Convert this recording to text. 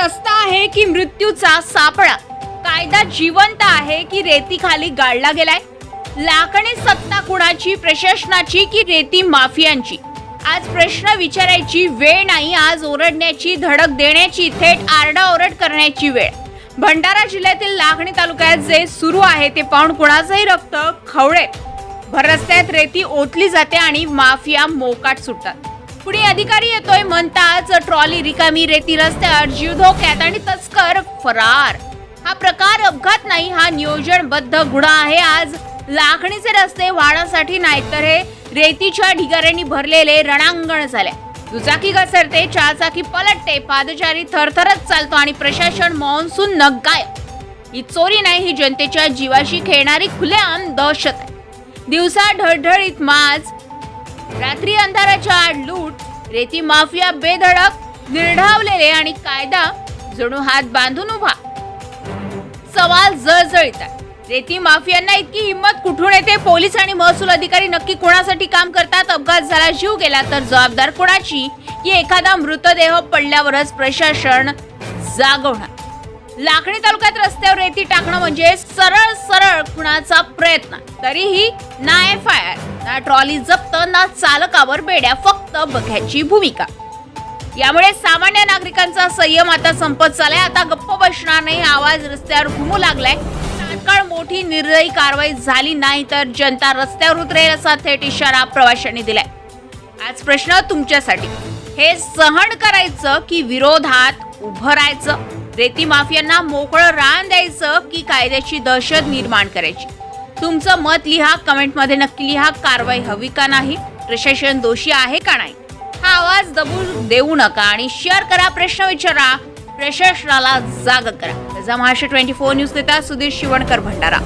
रस्ता आहे की मृत्यूचा सापळा? कायदा जिवंत आहे की रेती खाली गाडला गेलाय? लाखणी सत्ता कुणाची प्रशासनाची की रेती माफियांची? आज प्रश्न विचारायची वेळ नाही आज ओरडण्याची धडक देण्याची थेट आरडाओरड करण्याची वेळ. भंडारा जिल्ह्यातील लाखणी तालुक्यात जे सुरू आहे ते पाहून कुणाचंही रक्त खवळे भर रस्त्यात रेती ओतली जाते आणि माफिया मोकाट सुटतात. पुढे अधिकारी येतोय म्हणताच ट्रॉली रिकामी रेती रस्त्यावर जीव धोक्यात आणि तस्कर फरार. हा प्रकार अपघात नाही हा नियोजनबद्ध गुन्हा आहे. आज लाखणीचे रस्ते वाहनासाठी नाहीत तर हे रेतीच्या ढिगाऱ्यांनी भरलेले रणांगण झाले. दुचाकी घसरते चारचाकी पलटते पादचारी थरथरत चालतो आणि प्रशासन मॉन्सून न गायब. ही चोरी नाही ही जनतेच्या जीवाशी खेळणारी खुलेआम दहशत आहे. दिवसा ढळढळीत माज रात्री अंधाराच्या आड लूट रेती माफिया बेधडक निर्ढावलेले आणि कायदा जणू हात बांधून उभा. सवाल जळजळीत आहे रेती माफियांना इतकी हिंमत कुठून येते? पोलीस आणि महसूल अधिकारी नक्की कोणासाठी काम करतात? अपघात झाला जीव गेला तर जबाबदार कोणाची? की एखादा मृतदेह पडल्यावरच प्रशासन जागवणार? लाखणी तालुक्यात रस्त्यावर रेती टाकणं म्हणजे सरळ सरळ कुणाचा प्रयत्न? तरीही ना एफ आय आर ना ट्रॉली जप्त ना चालकावर बेड्या फक्त बघ्याची भूमिका. यामुळे सामान्य नागरिकांचा संयम आता संपत चालाय आता गप्प बसणार नाही आवाज रस्त्यावर घुमू लागलाय. तात्काळ मोठी निर्दयी कारवाई झाली नाही तर जनता रस्त्यावर उतरेल असा थेट इशारा प्रवाशांनी दिलाय. आज प्रश्न तुमच्यासाठी. हे सहन करायचं की विरोधात उभं राहायचं? रेती माफियांना मोकळं रान द्यायचं की कायद्याची दहशत निर्माण करायची? तुमचं मत लिहा कमेंटमध्ये नक्की लिहा कारवाई हवी का नाही प्रशासन दोषी आहे का नाही. हा आवाज दबू देऊ नका आणि शेअर करा प्रश्न विचारा. प्रशासनाला जाग करा. त्याचा महाराष्ट्र ट्वेंटी फोर न्यूज देता सुधीर शिवणकर भंडारा.